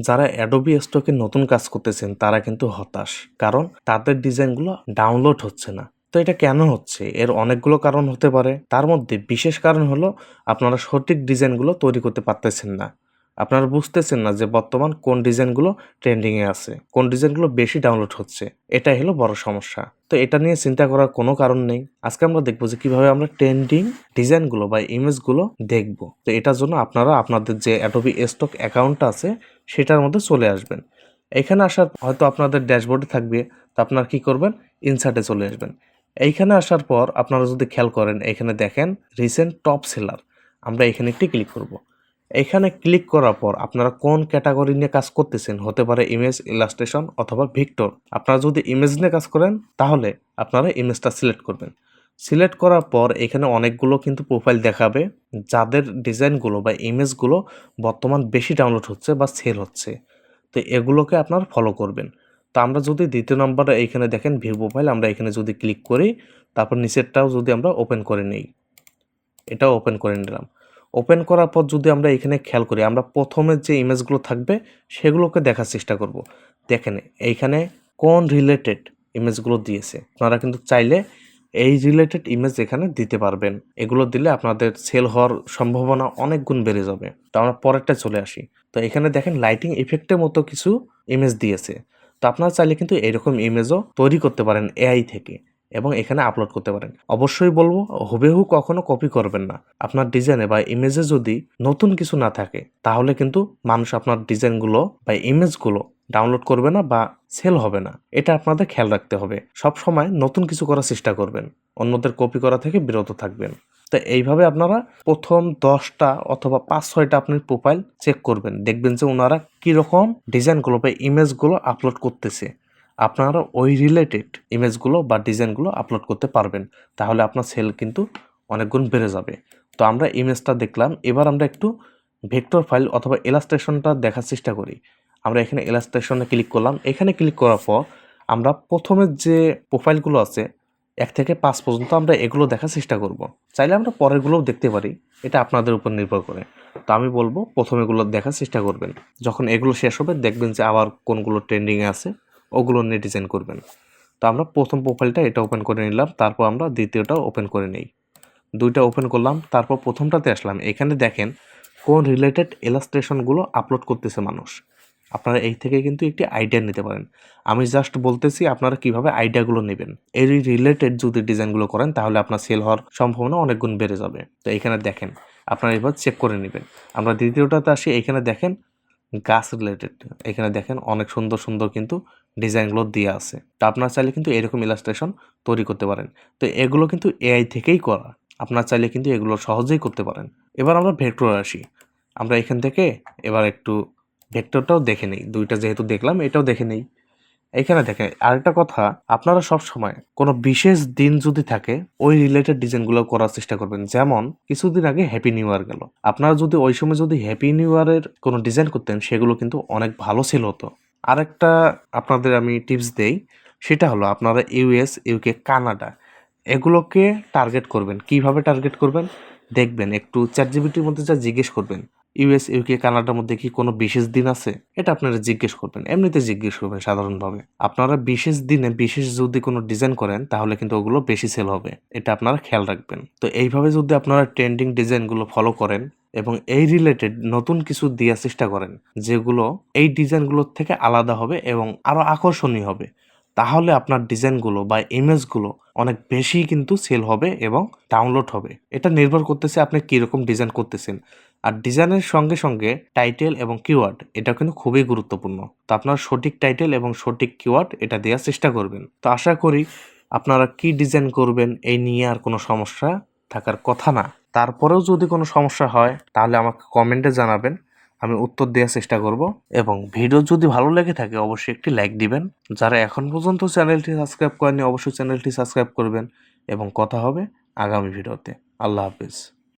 যারা অ্যাডোবি স্টকে নতুন কাজ করতেছেন, তারা কিন্তু হতাশ। কারণ তাদের ডিজাইনগুলো ডাউনলোড হচ্ছে না। তো এটা কেন হচ্ছে? এর অনেকগুলো কারণ হতে পারে। তার মধ্যে বিশেষ কারণ হলো আপনারা সঠিক ডিজাইনগুলো তৈরি করতে পারতেছেন না। আপনারা বুঝতেছেন না যে বর্তমান কোন ডিজাইনগুলো ট্রেন্ডিংয়ে আছে, কোন ডিজাইনগুলো বেশি ডাউনলোড হচ্ছে, এটাই হলো বড় সমস্যা। তো এটা নিয়ে চিন্তা করার কোনো কারণ নেই। আজকে আমরা দেখব যে কীভাবে আমরা ট্রেন্ডিং ডিজাইনগুলো বা ইমেজগুলো দেখব। তো এটার জন্য আপনারা আপনাদের যে অ্যাডোবি স্টক অ্যাকাউন্ট আছে, সেটার মধ্যে চলে আসবেন। এখানে আসার হয়তো আপনাদের ড্যাশবোর্ডে থাকবে, তো আপনারা কি করবেন? ইনসার্টে চলে আসবেন। এইখানে আসার পর আপনারা যদি খেয়াল করেন, এখানে দেখেন রিসেন্ট টপ সেলার আমরা এখানে একটি ক্লিক করব। এখানে ক্লিক করার পর আপনারা কোন ক্যাটাগরি নিয়ে কাজ করতেছেন? হতে পারে ইমেজ ইলাস্ট্রেশন অথবা ভিক্টর আপনারা যদি ইমেজ নিয়ে কাজ করেন, তাহলে আপনারা ইমেজটা সিলেক্ট করবেন। সিলেক্ট করার পর এখানে অনেকগুলো কিন্তু প্রোফাইল দেখাবে, যাদের ডিজাইনগুলো বা ইমেজগুলো বর্তমান বেশি ডাউনলোড হচ্ছে বা সেল হচ্ছে। তো এগুলোকে আপনারা ফলো করবেন। তো আমরা যদি দ্বিতীয় নম্বরে এইখানে দেখেন ভিউ প্রোফাইল আমরা এখানে যদি ক্লিক করি, তারপর নিচেরটাও যদি আমরা ওপেন করে নিই, এটাও ওপেন করে নিলাম। ওপেন করার পর যদি আমরা এখানে খেয়াল করি, আমরা প্রথমে যে ইমেজগুলো থাকবে সেগুলোকে দেখার চেষ্টা করব। দেখেন, এইখানে কোন রিলেটেড ইমেজগুলো দিয়েছে। আপনারা কিন্তু চাইলে এই রিলেটেড ইমেজ এখানে দিতে পারবেন। এগুলো দিলে আপনাদের সেল হওয়ার সম্ভাবনা অনেক গুণ বেড়ে যাবে। তো আমরা পরেরটা চলে আসি। তো এখানে দেখেন লাইটিং ইফেক্টের মতো কিছু ইমেজ দিয়েছে। তো আপনারা চাইলে কিন্তু এরকম ইমেজও তৈরি করতে পারেন এআই থেকে। এবং এখানে আপলোড করতে পারেন। অবশ্যই বলব, হুবেহু কখনো কপি করবেন না। আপনার ডিজাইনে বা ইমেজে যদি নতুন কিছু না থাকে, তাহলে কিন্তু মানুষ আপনার ডিজাইনগুলো বা ইমেজগুলো ডাউনলোড করবে না বা সেল হবে না। এটা আপনাদের খেয়াল রাখতে হবে। সব সময় নতুন কিছু করার চেষ্টা করবেন। অন্যদের কপি করা থেকে বিরত থাকবেন। তো এইভাবে আপনারা প্রথম দশটা অথবা পাঁচ, ছয়টা আপনি প্রোফাইল চেক করবেন। দেখবেন যে ওনারা কীরকম ডিজাইনগুলো বা ইমেজগুলো আপলোড করতেছে। আপনারা ওই রিলেটেড ইমেজগুলো বা ডিজাইনগুলো আপলোড করতে পারবেন। তাহলে আপনার সেল কিন্তু অনেক গুণ বেড়ে যাবে। তো আমরা ইমেজটা দেখলাম, এবার আমরা একটু ভেক্টর ফাইল অথবা এলাস্ট্রেশনটা দেখার চেষ্টা করি। আমরা এখানে এলাস্ট্রেশনে ক্লিক করলাম। এখানে ক্লিক করার পর আমরা প্রথমে যে প্রোফাইলগুলো আছে, এক থেকে পাঁচ পর্যন্ত আমরা এগুলো দেখার চেষ্টা করব। চাইলে আমরা পরেরগুলোও দেখতে পারি। এটা আপনাদের উপর নির্ভর করে। তো আমি বলব প্রথমেগুলো দেখার চেষ্টা করবেন। যখন এগুলো শেষ হবে, দেখবেন যে আবার কোনগুলো ট্রেন্ডিংয়ে আছে। ওগুলো নিয়ে ডিজাইন করবেন। তো আমরা প্রথম প্রোফাইলটা এটা ওপেন করে নিলাম, তারপর আমরা দ্বিতীয়টা ওপেন করে নিই। দুইটা ওপেন করলাম, তারপর প্রথমটাতে আসলাম। এখানে দেখেন কোন রিলেটেড এলাস্ট্রেশনগুলো আপলোড করতেছে মানুষ। আপনারা এই থেকে কিন্তু একটি আইডিয়া নিতে পারেন। আমি জাস্ট বলতেছি আপনারা কীভাবে আইডিয়াগুলো নেবেন। এই রিলেটেড যদি ডিজাইনগুলো করেন, তাহলে আপনার সেল হওয়ার সম্ভাবনা অনেক গুণ বেড়ে যাবে। তো এখানে দেখেন, আপনারা এবার চেক করে নেবেন। আমরা দ্বিতীয়টাতে আসি, এখানে দেখেন গাছ রিলেটেড এখানে দেখেন অনেক সুন্দর সুন্দর কিন্তু ডিজাইনগুলো দিয়ে আছে। তো আপনার চাইলে কিন্তু এরকম ইলাস্ট্রেশন তৈরি করতে পারেন। তো এগুলো কিন্তু এআই থেকেই করা। আপনার চাইলে কিন্তু এগুলো সহজেই করতে পারেন। এবার আমরা ভেক্টর আসি। আমরা এখান থেকে এবার একটু ভেক্টরটাও দেখে নেই। দুইটা যেহেতু দেখলাম, এটাও দেখে নেই। এখানে দেখেন, আরেকটা কথা, আপনারা সব সময় কোনো বিশেষ দিন যদি থাকে, ওই রিলেটেড ডিজাইনগুলো করার চেষ্টা করবেন। যেমন, কিছুদিন আগে হ্যাপি নিউ ইয়ার গেল। আপনারা যদি ওই সময় যদি হ্যাপি নিউ ইয়ারের কোনো ডিজাইন করতেন, সেগুলো কিন্তু অনেক ভালো ছিল হতো। আরেকটা আপনাদের আমি টিপস দেই, সেটা হলো আপনারা ইউএস ইউকে কানাডা এগুলোকে টার্গেট করবেন। কীভাবে টার্গেট করবেন? দেখবেন, একটু চ্যাট জিবিটির মধ্যে যা জিজ্ঞেস করবেন ইউএস ইউকে কানাডার মধ্যে কি কোনো বিশেষ দিন আছে? এটা আপনারা জিজ্ঞেস করবেন, এমনিতে জিজ্ঞেস করবেন সাধারণভাবে। আপনারা বিশেষ দিনে বিশেষ যদি কোনো ডিজাইন করেন, তাহলে কিন্তু ওগুলো বেশি সেল হবে। এটা আপনারা খেয়াল রাখবেন। তো এইভাবে যদি আপনারা ট্রেন্ডিং ডিজাইনগুলো ফলো করেন এবং এই রিলেটেড নতুন কিছু দেওয়ার চেষ্টা করেন, যেগুলো এই ডিজাইনগুলোর থেকে আলাদা হবে এবং আরও আকর্ষণীয় হবে, তাহলে আপনার ডিজাইনগুলো বা ইমেজগুলো অনেক বেশি কিন্তু সেল হবে এবং ডাউনলোড হবে। এটা নির্ভর করতেছে আপনি কীরকম ডিজাইন করতেছেন। আর ডিজাইনের সঙ্গে সঙ্গে টাইটেল এবং কিওয়ার্ড এটা কিন্তু খুবই গুরুত্বপূর্ণ। তো আপনার সঠিক টাইটেল এবং সঠিক কিওয়ার্ড এটা দেওয়ার চেষ্টা করবেন। তো আশা করি আপনারা কি ডিজাইন করবেন এই নিয়ে আর কোনো সমস্যা থাকার কথা না। তারপরেও যদি কোনো সমস্যা হয়, তাহলে আমাকে কমেন্টে জানাবেন। আমি উত্তর দেওয়ার চেষ্টা করব এবং ভিডিও যদি ভালো লেগে থাকে, অবশ্যই একটি লাইক দিবেন। যারা এখন পর্যন্ত চ্যানেলটি সাবস্ক্রাইব করেনি অবশ্যই চ্যানেলটি সাবস্ক্রাইব করবেন এবং কথা হবে আগামী ভিডিওতে। আল্লাহ হাফিজ।